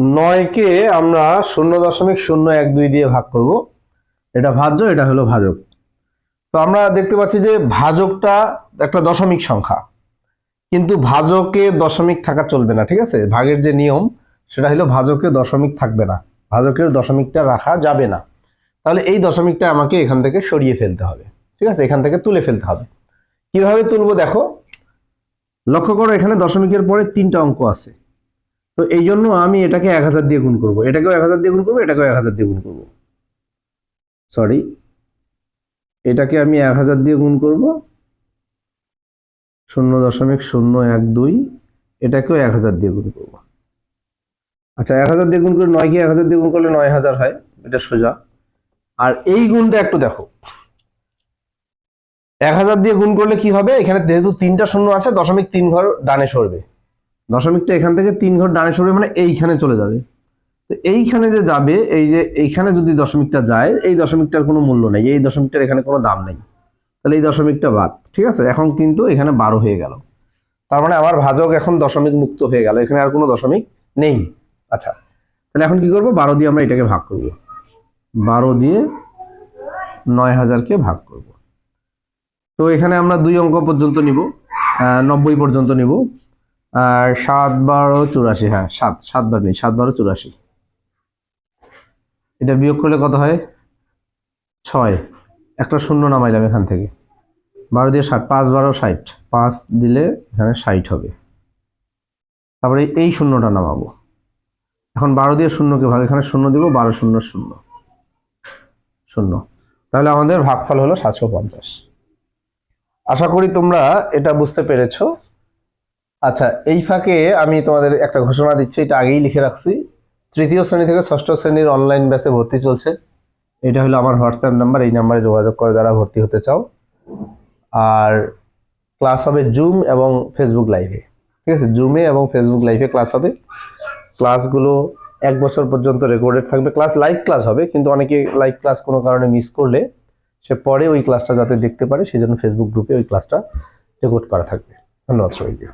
নয়কে আমরা শূন্য দশমিক শূন্য এক দুই দিয়ে ভাগ করব। এটা ভাজ্য, এটা হলো ভাজক। তো আমরা দেখতে পাচ্ছি যে ভাজকটা একটা দশমিক সংখ্যা। কিন্তু ভাজকে দশমিক থাকা চলবে না, ঠিক আছে? ভাগের যে নিয়ম, সেটা হলো ভাজকে দশমিক থাকবে না। ভাজকের দশমিকটা রাখা যাবে না। তাহলে এই দশমিকটা আমাকে এখান থেকে সরিয়ে ফেলতে হবে, ঠিক আছে? এখান থেকে তুলে ফেলতে হবে। কীভাবে তুলবো দেখো? লক্ষ্য করো, এখানে দশমিকের পরে তিনটা অঙ্ক আছে। তো এই জন্য আমি এটাকে এক হাজার দিয়ে গুণ করব। এটাকেও এক হাজার দিয়ে গুণ করব, এটাকেও এক হাজার দিয়ে গুণ করব। সরি এটাকে আমি এক হাজার দিয়ে গুণ করব। শূন্য দশমিক শূন্য এক দুই, এটাকেও এক হাজার দিয়ে গুণ করব। আচ্ছা এক হাজার দিয়ে গুণ করে নয়কে এক হাজার দিয়ে গুণ করলে নয় হাজার হয়, এটা সোজা। আর এই গুণটা একটু দেখো। এক হাজার দিয়ে গুণ করলে কি হবে? এখানে যেহেতু তিনটা শূন্য আছে, দশমিক তিন ঘর ডানে সরবে। দশমিকটা এখান থেকে তিন ঘর ডানে সরবে মানে এইখানে চলে যাবে। তো এইখানে যে যাবে, এই যে এইখানে যদি দশমিকটা যায়, এই দশমিকটার কোনো মূল্য নেই, এই দশমিকটার এখানে কোনো দাম নেই। তাহলে এই দশমিকটা বাদ, ঠিক আছে? এখন কিন্তু এখানে বারো হয়ে গেল। তার মানে আমার ভাজক এখন দশমিক মুক্ত হয়ে গেল, এখানে আর কোনো দশমিক নেই। আচ্ছা তাহলে এখন কি করব? বারো দিয়ে আমরা এটাকে ভাগ করব। বারো দিয়ে নয় হাজারকে ভাগ করব। তো এখানে আমরা দুই অঙ্ক পর্যন্ত নিব নব্বই পর্যন্ত নিব। আর সাত বারো চুরাশি হ্যাঁ সাত সাত বার নেই সাত বারো চুরাশি। এটা বিয়োগ করলে কত হয়? ছয়। একটা শূন্য নামাইলাম এখান থেকে। বারো দিয়ে ষাট, পাঁচ বারো ষাট। পাঁচ দিলে এখানে ষাট হবে। তারপরে এই শূন্যটা নামাবো। এখন বারো দিয়ে শূন্যকে ভাগ, এখানে শূন্য দিব, বারো শূন্য শূন্য। শূন্য। তাহলে আমাদের ভাগফল হলো সাতশো পঞ্চাশ। আশা করি তোমরা এটা বুঝতে পেরেছ। আচ্ছা এই ফাঁকে আমি তোমাদের একটা ঘোষণা দিচ্ছি, এটা আগেই লিখে রাখছি। তৃতীয় শ্রেণি থেকে ষষ্ঠ শ্রেণির অনলাইন ব্যাচে ভর্তি চলছে। এটা হলো আমার হোয়াটসঅ্যাপ নাম্বার এই নাম্বারে যোগাযোগ করে যারা ভর্তি হতে চাও। আর ক্লাস হবে জুম এবং ফেসবুক লাইভে ঠিক আছে? জুমে এবং ফেসবুক লাইভে ক্লাস হবে। ক্লাসগুলো এক বছর পর্যন্ত রেকর্ডেড থাকবে। ক্লাস লাইভ ক্লাস হবে, কিন্তু অনেকে লাইভ ক্লাস কোনো কারণে মিস করলে সে পরে ওই ক্লাসটা যাতে দেখতে পারে সেই জন্য ফেসবুক গ্রুপে ওই ক্লাসটা রেকর্ড করা থাকবে। ধন্যবাদ সবাইকে।